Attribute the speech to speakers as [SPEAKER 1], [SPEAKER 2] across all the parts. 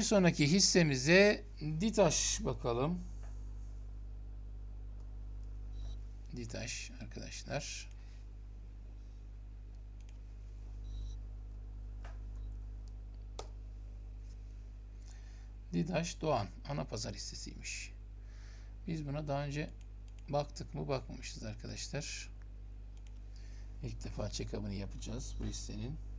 [SPEAKER 1] Bir sonraki hissemize Ditaş bakalım. Ditaş arkadaşlar. Didaş Doğan ana pazar hissesiymiş. Biz buna daha önce baktık mı bakmamışız arkadaşlar. İlk defa check-up'ını yapacağız bu hissenin.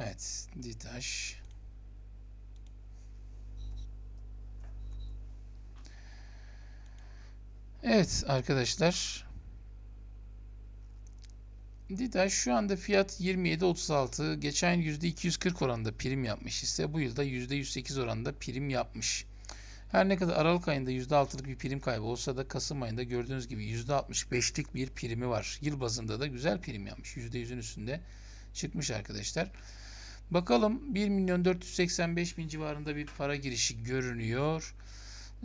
[SPEAKER 1] Evet, Ditaş. Evet arkadaşlar. Ditaş şu anda fiyat 27.36. Geçen yıl %240 oranında prim yapmış ise bu yılda %108 oranında prim yapmış. Her ne kadar Aralık ayında %6'lık bir prim kaybı olsa da Kasım ayında gördüğünüz gibi %65'lik bir primi var. Yıl bazında da güzel prim yapmış. %100'ün üstünde çıkmış arkadaşlar. Bakalım 1 milyon 485 bin civarında bir para girişi görünüyor.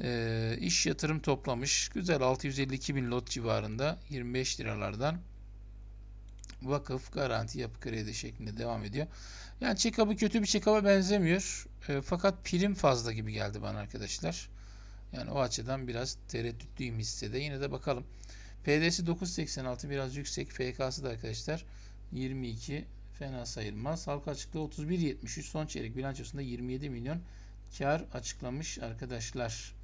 [SPEAKER 1] Ee, iş yatırım toplamış. Güzel 652 bin lot civarında 25 liralardan vakıf, garanti, yapı kredi şeklinde devam ediyor. Yani check-up'ı kötü bir check-up'a benzemiyor. E, fakat prim fazla gibi geldi bana arkadaşlar. Yani o açıdan biraz tereddütlüyüm hissede. Yine de bakalım. PD'si 9.86 biraz yüksek. FK'sı da arkadaşlar 22 fena sayılmaz. Halka açıklığı 31.73. Son çeyrek bilançosunda 27 milyon kar açıklamış arkadaşlar.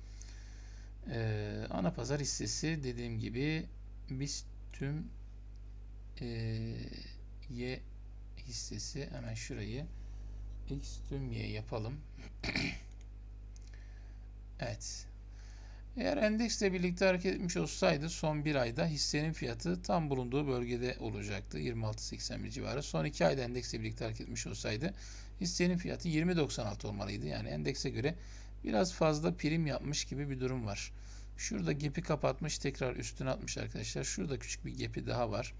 [SPEAKER 1] Ee, ana pazar hissesi dediğim gibi biz tüm e, Y hissesi hemen şurayı X tüm Y yapalım. evet. Eğer endeksle birlikte hareket etmiş olsaydı son bir ayda hissenin fiyatı tam bulunduğu bölgede olacaktı. 26.81 civarı. Son iki ayda endeksle birlikte hareket etmiş olsaydı hissenin fiyatı 20.96 olmalıydı. Yani endekse göre biraz fazla prim yapmış gibi bir durum var. Şurada gap'i kapatmış tekrar üstüne atmış arkadaşlar. Şurada küçük bir gap'i daha var.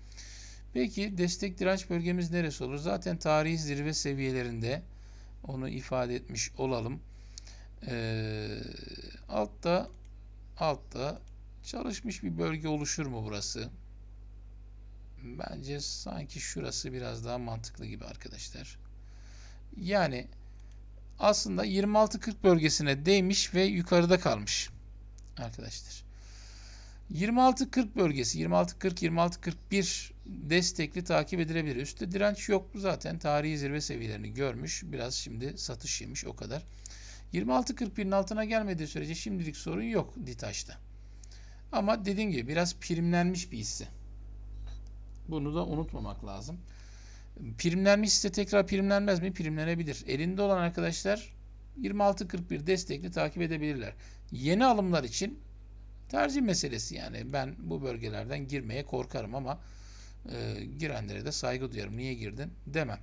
[SPEAKER 1] Peki destek direnç bölgemiz neresi olur? Zaten tarihi zirve seviyelerinde onu ifade etmiş olalım. Ee, altta altta çalışmış bir bölge oluşur mu burası? Bence sanki şurası biraz daha mantıklı gibi arkadaşlar. Yani aslında 26-40 bölgesine değmiş ve yukarıda kalmış arkadaşlar. 26-40 bölgesi 26-40-26-41 destekli takip edilebilir. Üstte direnç yok zaten tarihi zirve seviyelerini görmüş. Biraz şimdi satış yemiş o kadar. 26-41'in altına gelmediği sürece şimdilik sorun yok Ditaş'ta. Ama dediğim gibi biraz primlenmiş bir hisse. Bunu da unutmamak lazım. Primlenmiş hisse tekrar primlenmez mi? Primlenebilir. Elinde olan arkadaşlar 26-41 destekli takip edebilirler. Yeni alımlar için tercih meselesi yani. Ben bu bölgelerden girmeye korkarım ama e, girenlere de saygı duyarım. Niye girdin demem.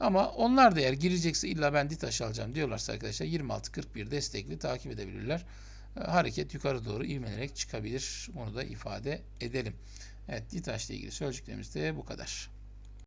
[SPEAKER 1] Ama onlar da eğer girecekse illa ben DİTAŞ alacağım diyorlarsa arkadaşlar 26-41 destekli takip edebilirler. E, hareket yukarı doğru ivmelerek çıkabilir. Bunu da ifade edelim. Evet DİTAŞ ile ilgili söyleyeceklerimiz de bu kadar.